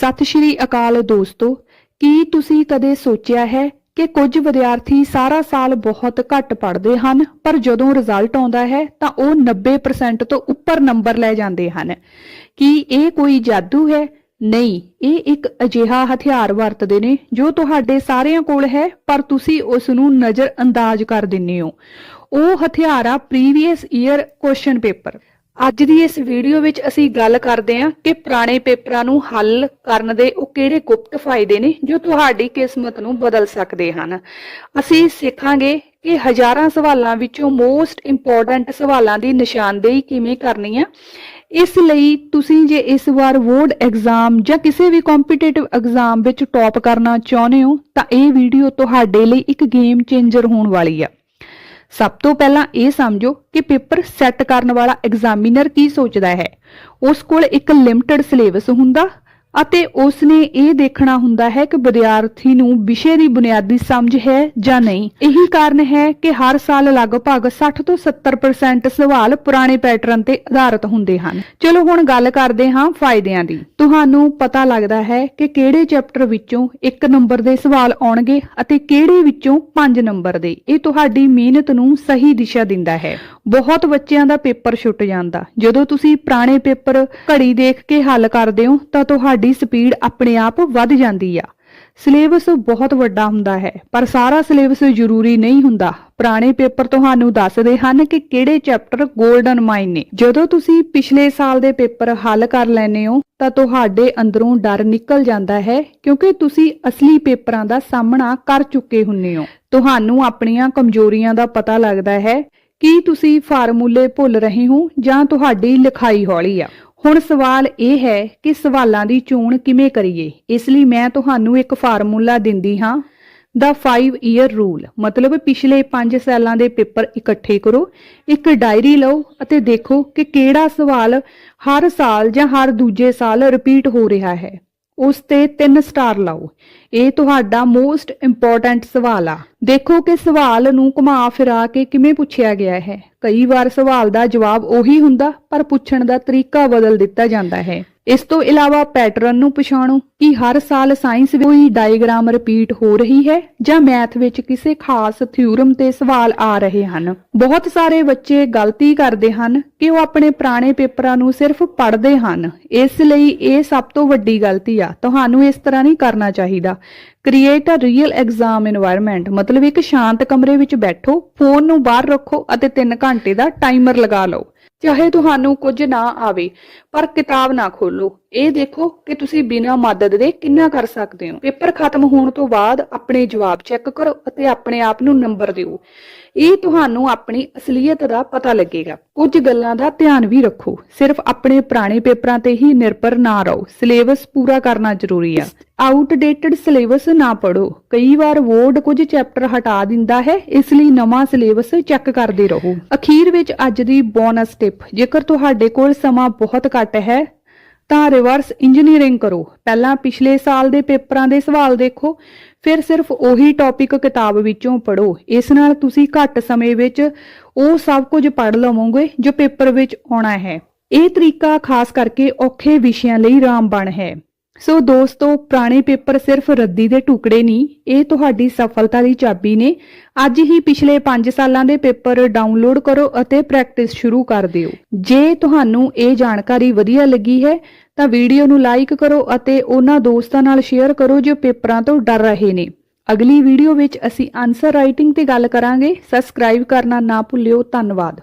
ਸਤਿ ਸ਼੍ਰੀ ਅਕਾਲ ਦੋਸਤੋ, ਕੀ ਤੁਸੀਂ ਕਦੇ ਸੋਚਿਆ ਹੈ ਕਿ ਕੁਝ ਵਿਦਿਆਰਥੀ ਸਾਰਾ ਸਾਲ ਬਹੁਤ ਘੱਟ ਪੜ੍ਹਦੇ ਹਨ, ਪਰ ਜਦੋਂ ਰਿਜ਼ਲਟ ਆਉਂਦਾ ਹੈ ਤਾਂ ਉਹ 90% ਤੋਂ ਉੱਪਰ ਨੰਬਰ ਲੈ ਜਾਂਦੇ ਹਨ? ਕੀ ਇਹ ਕੋਈ ਜਾਦੂ ਹੈ? ਨਹੀਂ, ਇਹ ਇੱਕ ਅਜਿਹਾ ਹਥਿਆਰ ਵਰਤਦੇ ਨੇ ਜੋ ਤੁਹਾਡੇ ਸਾਰਿਆਂ ਕੋਲ ਹੈ, ਪਰ ਤੁਸੀਂ ਉਸ ਨੂੰ ਨਜ਼ਰ ਅੰਦਾਜ਼ ਕਰ ਦਿੰਦੇ ਹੋ। ਉਹ ਹਥਿਆਰ ਆ ਪ੍ਰੀਵੀਅਸ ਈਅਰ ਕੁਐਸਚਨ ਪੇਪਰ ਅੱਜ ਦੀ ਇਸ ਵੀਡੀਓ ਵਿੱਚ ਅਸੀਂ ਗੱਲ ਕਰਦੇ ਹਾਂ ਕਿ ਪੁਰਾਣੇ ਪੇਪਰਾਂ ਨੂੰ ਹੱਲ ਕਰਨ ਦੇ ਉਹ ਕਿਹੜੇ ਗੁਪਤ ਫਾਇਦੇ ਨੇ ਜੋ ਤੁਹਾਡੀ ਕਿਸਮਤ ਨੂੰ ਬਦਲ ਸਕਦੇ ਹਨ। ਅਸੀਂ ਸਿੱਖਾਂਗੇ ਕਿ ਹਜ਼ਾਰਾਂ ਸਵਾਲਾਂ ਵਿੱਚੋਂ ਮੋਸਟ ਇੰਪੋਰਟੈਂਟ ਸਵਾਲਾਂ ਦੀ ਨਿਸ਼ਾਨਦੇਹੀ ਕਿਵੇਂ ਕਰਨੀ ਹੈ। ਇਸ ਲਈ ਤੁਸੀਂ ਜੇ ਇਸ ਵਾਰ ਬੋਰਡ ਐਗਜ਼ਾਮ ਜਾਂ ਕਿਸੇ ਵੀ ਕੰਪੀਟੀਟਿਵ ਐਗਜ਼ਾਮ ਵਿੱਚ ਟੌਪ ਕਰਨਾ ਚਾਹੁੰਦੇ ਹੋ ਤਾਂ ਇਹ ਵੀਡੀਓ ਤੁਹਾਡੇ ਲਈ ਇੱਕ ਗੇਮ ਚੇਂਜਰ ਹੋਣ ਵਾਲੀ ਆ। ਸਭ ਤੋਂ ਪਹਿਲਾਂ ਇਹ ਸਮਝੋ ਕਿ ਪੇਪਰ ਸੈੱਟ ਕਰਨ ਵਾਲਾ ਐਗਜ਼ਾਮੀਨਰ ਕੀ ਸੋਚਦਾ ਹੈ। ਉਸ ਕੋਲ ਇੱਕ ਲਿਮਟਿਡ ਸਿਲੇਬਸ ਹੁੰਦਾ ਅਤੇ ਉਸ ਨੇ ਇਹ ਦੇਖਣਾ ਹੁੰਦਾ ਹੈ ਕਿ ਵਿਦਿਆਰਥੀ ਨੂੰ ਵਿਸ਼ੇ ਦੀ ਬੁਨਿਆਦੀ ਸਮਝ ਹੈ ਜਾਂ ਨਹੀਂ। ਇਹੀ ਕਾਰਨ ਹੈ ਕਿ ਹਰ ਸਾਲ ਲਗਭਗ 60 ਤੋਂ 70% ਸਵਾਲ ਪੁਰਾਣੇ ਪੈਟਰਨ ਤੇ ਆਧਾਰਿਤ ਹੁੰਦੇ ਹਨ। ਚਲੋ ਹੁਣ ਗੱਲ ਕਰਦੇ ਹਾਂ ਫਾਇਦਿਆਂ ਦੀ। ਤੁਹਾਨੂੰ ਪਤਾ ਲੱਗਦਾ ਹੈ ਕਿ ਕਿਹੜੇ ਚੈਪਟਰ ਵਿੱਚੋਂ 1 ਨੰਬਰ ਦੇ ਸਵਾਲ ਆਉਣਗੇ ਅਤੇ ਕਿਹੜੇ ਵਿੱਚੋਂ 5 ਨੰਬਰ ਦੇ। ਇਹ ਤੁਹਾਡੀ ਮਿਹਨਤ ਨੂੰ ਸਹੀ ਦਿਸ਼ਾ ਦਿੰਦਾ ਹੈ। ਬਹੁਤ ਬੱਚਿਆਂ ਦਾ ਪੇਪਰ ਛੁੱਟ ਜਾਂਦਾ। ਜਦੋਂ ਤੁਸੀਂ ਪੁਰਾਣੇ ਪੇਪਰ ਘੜੀ ਦੇਖ ਕੇ ਹੱਲ ਕਰਦੇ ਹੋ, ਤਾਂ ਤੁਹਾਡੀ ਸਪੀਡ ਆਪਣੇ ਆਪ ਵੱਧ ਜਾਂਦੀ ਆ। ਸਿਲੇਬਸ ਬਹੁਤ ਵੱਡਾ ਹੁੰਦਾ ਹੈ, ਪਰ ਸਾਰਾ ਸਿਲੇਬਸ ਜ਼ਰੂਰੀ ਨਹੀਂ ਹੁੰਦਾ। ਪੁਰਾਣੇ ਪੇਪਰ ਤੁਹਾਨੂੰ ਦੱਸਦੇ ਹਨ ਕਿ ਕਿਹੜੇ ਚੈਪਟਰ 골ਡਨ ਮਾਈਨ ਨੇ। ਜਦੋਂ ਤੁਸੀਂ ਪਿਛਲੇ ਸਾਲ ਦੇ ਪੇਪਰ ਹੱਲ ਕਰ ਲੈਨੇ ਹੋ, ਤਾਂ ਤੁਹਾਡੇ ਅੰਦਰੋਂ ਡਰ ਨਿਕਲ ਜਾਂਦਾ ਹੈ, ਕਿਉਂਕਿ ਤੁਸੀਂ ਅਸਲੀ ਪੇਪਰਾਂ ਦਾ ਸਾਹਮਣਾ ਕਰ ਚੁੱਕੇ ਹੁੰਨੇ ਹੋ। ਤੁਹਾਨੂੰ ਆਪਣੀਆਂ ਕਮਜ਼ੋਰੀਆਂ ਦਾ ਪਤਾ ਲੱਗਦਾ ਹੈ ਕੀ ਤੁਸੀਂ ਫਾਰਮੂਲੇ ਭੁੱਲ ਰਹੇ ਹੋ ਜਾਂ ਤੁਹਾਡੀ ਲਿਖਾਈ ਹੌਲੀ ਆ। ਹੁਣ ਸਵਾਲ ਇਹ ਹੈ ਕਿ ਸਵਾਲਾਂ ਦੀ ਚੋਣ ਕਿਵੇਂ ਕਰੀਏ? ਇਸ ਲਈ ਮੈਂ ਤੁਹਾਨੂੰ ਇੱਕ ਫਾਰਮੂਲਾ ਦਿੰਦੀ ਹਾਂ ਦਾ 5 ਈਅਰ ਰੂਲ ਮਤਲਬ ਪਿਛਲੇ 5 ਸਾਲਾਂ ਦੇ ਪੇਪਰ ਇਕੱਠੇ ਕਰੋ, ਇੱਕ ਡਾਇਰੀ ਲਓ ਅਤੇ ਦੇਖੋ ਕਿ ਕਿਹੜਾ ਸਵਾਲ ਹਰ ਸਾਲ ਜਾਂ ਹਰ ਦੂਜੇ ਸਾਲ ਰਿਪੀਟ ਹੋ ਰਿਹਾ ਹੈ। ਉਸ ਤੇ 3 ਸਟਾਰ ਲਾਓ। ਇਹ ਤੁਹਾਡਾ ਮੋਸਟ ਇੰਪੋਰਟੈਂਟ ਸਵਾਲ ਆ। ਦੇਖੋ ਕਿ ਸਵਾਲ ਨੂੰ ਘੁਮਾ ਫਿਰਾ ਕੇ ਕਿਵੇਂ ਪੁੱਛਿਆ ਗਿਆ ਹੈ। ਕਈ ਵਾਰ ਸਵਾਲ ਦਾ ਜਵਾਬ ਉਹੀ ਹੁੰਦਾ, ਪਰ ਪੁੱਛਣ ਦਾ ਤਰੀਕਾ ਬਦਲ ਦਿੱਤਾ ਜਾਂਦਾ ਹੈ। ਇਸ ਤੋਂ ਇਲਾਵਾ ਪੈਟਰਨ ਨੂੰ ਪਛਾਣੋ ਕਿ ਹਰ ਸਾਲ ਸਾਇੰਸ ਵਿੱਚ ਕੋਈ ਡਾਇਗਰਾਮ ਰਿਪੀਟ ਹੋ ਰਹੀ ਹੈ ਜਾਂ ਮੈਥ ਵਿੱਚ ਕਿਸੇ ਖਾਸ ਥਿਊਰਮ ਤੇ ਸਵਾਲ ਆ ਰਹੇ ਹਨ। ਬਹੁਤ ਸਾਰੇ ਬੱਚੇ ਗਲਤੀ ਕਰਦੇ ਹਨ ਕਿ ਉਹ ਆਪਣੇ ਪੁਰਾਣੇ ਪੇਪਰਾਂ ਨੂੰ ਸਿਰਫ ਪੜ੍ਹਦੇ ਹਨ। ਇਸ ਲਈ ਇਹ ਸਭ ਤੋਂ ਵੱਡੀ ਗਲਤੀ ਆ। ਤੁਹਾਨੂੰ ਇਸ ਤਰ੍ਹਾਂ ਨਹੀਂ ਕਰਨਾ ਚਾਹੀਦਾ। Create a real exam environment ਮਤਲਬ ਇੱਕ ਸ਼ਾਂਤ ਕਮਰੇ ਵਿੱਚ ਬੈਠੋ ਫੋਨ ਨੂੰ ਬਾਹਰ ਰੱਖੋ ਅਤੇ 3 ਘੰਟੇ ਦਾ ਟਾਈਮਰ ਲਗਾ ਲਓ। ਚਾਹੇ ਤੁਹਾਨੂੰ ਕੁਝ ਨਾ ਆਵੇ, ਪਰ ਕਿਤਾਬ ਨਾ ਖੋਲੋ ਇਹ ਦੇਖੋ ਕਿ ਤੁਸੀਂ ਬਿਨਾਂ ਮਦਦ ਦੇ ਕਿੰਨਾ ਕਰ ਸਕਦੇ ਹੋ। ਪੇਪਰ ਖਤਮ ਹੋਣ ਤੋਂ ਬਾਅਦ ਆਪਣੇ ਜਵਾਬ ਚੈੱਕ ਕਰੋ ਅਤੇ ਆਪਣੇ ਆਪ ਨੂੰ ਨੰਬਰ ਦਿਓ। ਇਹ ਤੁਹਾਨੂੰ ਆਪਣੀ ਅਸਲੀਅਤ ਦਾ ਪਤਾ ਲੱਗੇਗਾ। ਕੁਝ ਗੱਲਾਂ ਦਾ ਧਿਆਨ ਵੀ ਰੱਖੋ। ਸਿਰਫ ਆਪਣੇ ਪੁਰਾਣੇ ਪੇਪਰਾਂ ਤੇ ਹੀ ਨਿਰਭਰ ਨਾ ਰਹੋ। ਸਿਲੇਬਸ ਪੂਰਾ ਕਰਨਾ ਜ਼ਰੂਰੀ ਆ। ਆਊਟਡੇਟਡ ਸਿਲੇਬਸ ਨਾ ਪੜੋ ਕਈ ਵਾਰ ਬੋਰਡ ਕੁਝ ਚੈਪਟਰ ਹਟਾ ਦਿੰਦਾ ਹੈ, ਇਸ ਲਈ ਨਵਾਂ ਸਿਲੇਬਸ ਚੈੱਕ ਕਰਦੇ ਰਹੋ। ਅਖੀਰ ਵਿੱਚ ਅੱਜ ਦੀ ਬੋਨਸ ਟਿਪ। ਜੇਕਰ ਤੁਹਾਡੇ ਕੋਲ ਸਮਾਂ ਬਹੁਤ ਘੱਟ ਹੈ ਤਾਂ ਰਿਵਰਸ ਇੰਜੀਨੀਅਰਿੰਗ ਕਰੋ। ਪਹਿਲਾਂ ਪਿਛਲੇ ਸਾਲ ਦੇ ਪੇਪਰਾਂ ਦੇ ਸਵਾਲ ਦੇਖੋ, ਫਿਰ ਸਿਰਫ ਉਹੀ ਟੌਪਿਕ ਕਿਤਾਬ ਵਿੱਚੋਂ ਪੜੋ ਇਸ ਨਾਲ ਤੁਸੀਂ ਘੱਟ ਸਮੇਂ ਵਿੱਚ ਉਹ ਸਭ ਕੁਝ ਪੜ੍ਹ ਲਵੋਗੇ ਜੋ ਪੇਪਰ ਵਿੱਚ ਆਉਣਾ ਹੈ। ਇਹ ਤਰੀਕਾ ਖਾਸ ਕਰਕੇ ਔਖੇ ਵਿਸ਼ਿਆਂ ਲਈ ਰਾਮਬਣ ਹੈ। ਸੋ ਦੋਸਤੋ, ਪੁਰਾਣੇ ਪੇਪਰ ਸਿਰਫ ਰੱਦੀ ਦੇ ਟੁਕੜੇ ਨਹੀਂ, ਇਹ ਤੁਹਾਡੀ ਸਫਲਤਾ ਦੀ ਚਾਬੀ ਨੇ। ਅੱਜ ਹੀ ਪਿਛਲੇ 5 ਸਾਲਾਂ ਦੇ ਪੇਪਰ ਡਾਊਨਲੋਡ ਕਰੋ ਅਤੇ ਪ੍ਰੈਕਟਿਸ ਸ਼ੁਰੂ ਕਰ ਦਿਓ। ਜੇ ਤੁਹਾਨੂੰ ਇਹ ਜਾਣਕਾਰੀ ਵਧੀਆ ਲੱਗੀ ਹੈ, ਤਾਂ ਵੀਡੀਓ ਨੂੰ ਲਾਈਕ ਕਰੋ ਅਤੇ ਉਹਨਾਂ ਦੋਸਤਾਂ ਨਾਲ ਸ਼ੇਅਰ ਕਰੋ ਜੋ ਪੇਪਰਾਂ ਤੋਂ ਡਰ ਰਹੇ ਨੇ। ਅਗਲੀ ਵੀਡੀਓ ਵਿੱਚ ਅਸੀਂ ਆਨਸਰ ਰਾਈਟਿੰਗ ਤੇ ਗੱਲ ਕਰਾਂਗੇ। ਸਬਸਕ੍ਰਾਈਬ ਕਰਨਾ ਨਾ ਭੁੱਲਿਓ। ਧੰਨਵਾਦ।